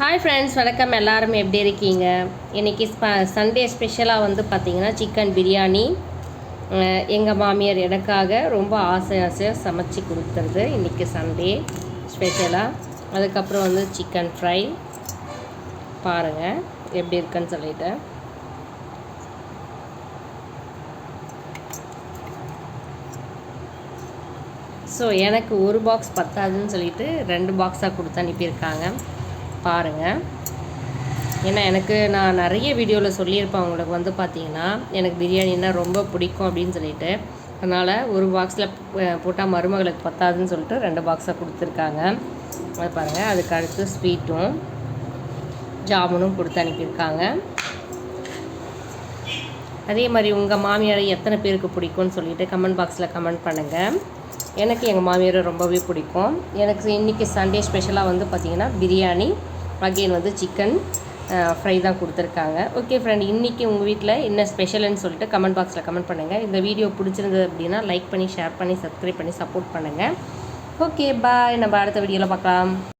Hi friends வணக்கம். எல்லாரும் எப்படி இருக்கீங்க? இன்றைக்கி சண்டே ஸ்பெஷலாக வந்து பார்த்திங்கன்னா சிக்கன் பிரியாணி எங்கள் மாமியார் எனக்காக ரொம்ப ஆசை ஆசையாக சமைச்சி கொடுத்துருது இன்றைக்கி சண்டே ஸ்பெஷலாக அதுக்கப்புறம் வந்து சிக்கன் ஃப்ரை பாருங்கள் எப்படி இருக்குன்னு சொல்லிட்டு. ஸோ எனக்கு ஒரு பாக்ஸ் பத்தாதுன்னு சொல்லிட்டு ரெண்டு பாக்ஸாக கொடுத்து அனுப்பியிருக்காங்க. பாருங்கள் ஏன்னா எனக்கு நான் நிறைய வீடியோவில் சொல்லியிருப்பேன். உங்களுக்கு வந்து பார்த்தீங்கன்னா எனக்கு பிரியாணின்னா ரொம்ப பிடிக்கும் அப்படின்னு சொல்லிட்டு. அதனால் ஒரு பாக்ஸில் போட்டால் மருமகளுக்கு பத்தாதுன்னு சொல்லிட்டு ரெண்டு பாக்ஸாக கொடுத்துருக்காங்க. அது பாருங்கள் அதுக்கு அடுத்து ஸ்வீட்டும் ஜாமுனும் கொடுத்து அனுப்பியிருக்காங்க. அதே மாதிரி உங்கள் மாமியாரை எத்தனை பேருக்கு பிடிக்கும்னு சொல்லிட்டு கமெண்ட் பாக்ஸில் கமெண்ட் பண்ணுங்கள் எனக்கு எங்கள் மாமியாரை ரொம்பவே பிடிக்கும். எனக்கு இன்றைக்கி சண்டே ஸ்பெஷலாக வந்து பார்த்திங்கன்னா பிரியாணி அகெயின் வந்து சிக்கன் ஃப்ரை தான் கொடுத்துருக்காங்க. ஓகே ஃப்ரெண்ட் இன்றைக்கி உங்கள் வீட்டில் என்ன ஸ்பெஷல்னு சொல்லிட்டு கமெண்ட் பாக்ஸில் கமெண்ட் பண்ணுங்கள் இந்த வீடியோ பிடிச்சிருந்தது அப்படின்னா லைக் பண்ணி ஷேர் பண்ணி சப்ஸ்கிரைப் பண்ணி சப்போர்ட் பண்ணுங்கள் ஓகே பாய் நம்ம அடுத்த வீடியோவில் பார்க்கலாம்.